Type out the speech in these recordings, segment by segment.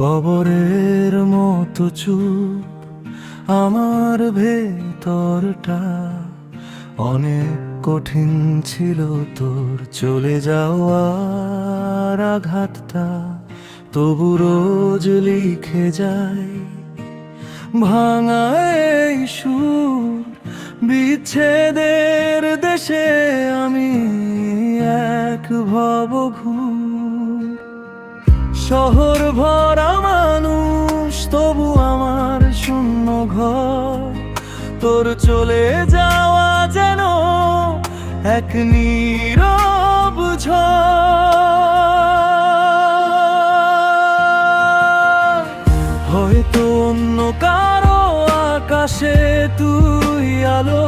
কবরের মতো চুপ, আমার ভেতরটা অনেক কঠিন ছিল তোর। চলে যাওয়ার আঘাতটা, তবু রোজ লিখে যায় ভাঙা এই সুর, বিচ্ছেদের দেশে আমি এক ভবঘুর। শহর ভরা মানুষ, তবু আমার শূন্য ঘর। তোর চলে যাওয়া যেন এক নীরব হয়তো অন্য কারও আকাশে তুই আলো,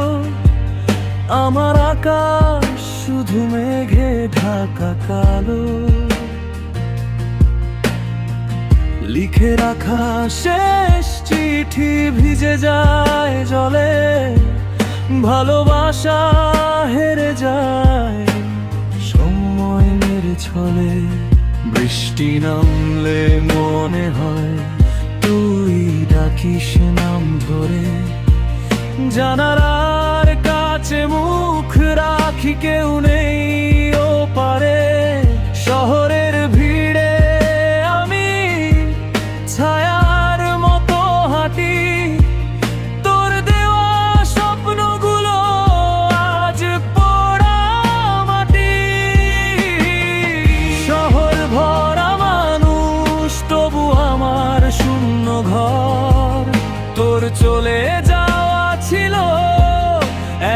আমার আকাশ শুধু মেঘে ঢাকা কালো। লিখে রাখা শেষ চিঠি ভিজে যায় জলে, ভালোবাসা হেরে যায় সময়ের ছলে, বৃষ্টি নামলে মনে হয় তুই ডাকিস নাম ধরে। জানালার কাছে মুখ রাখি কেউ নেই।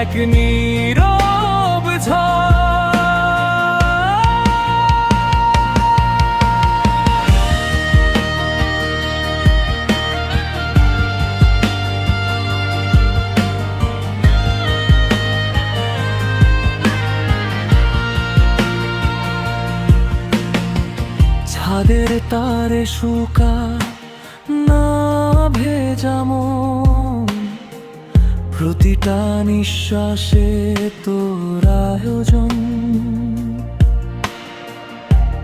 এক নীরব ছাদের তারে শুকা না ভেজামো প্রতিটা নিঃশ্বাসে তোর আয়োজন।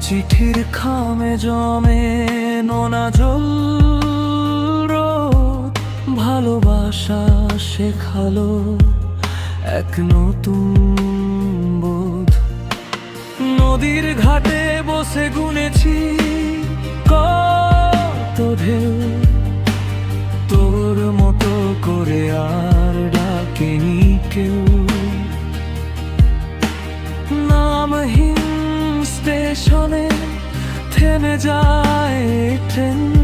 চিঠির খামে জমে নোনা জল ভালোবাসা শেখালো এক নতুন বোধ। নদীর ঘাটে বসে গুনেছি কত ঢেউ। থেমে যায় ট্রেন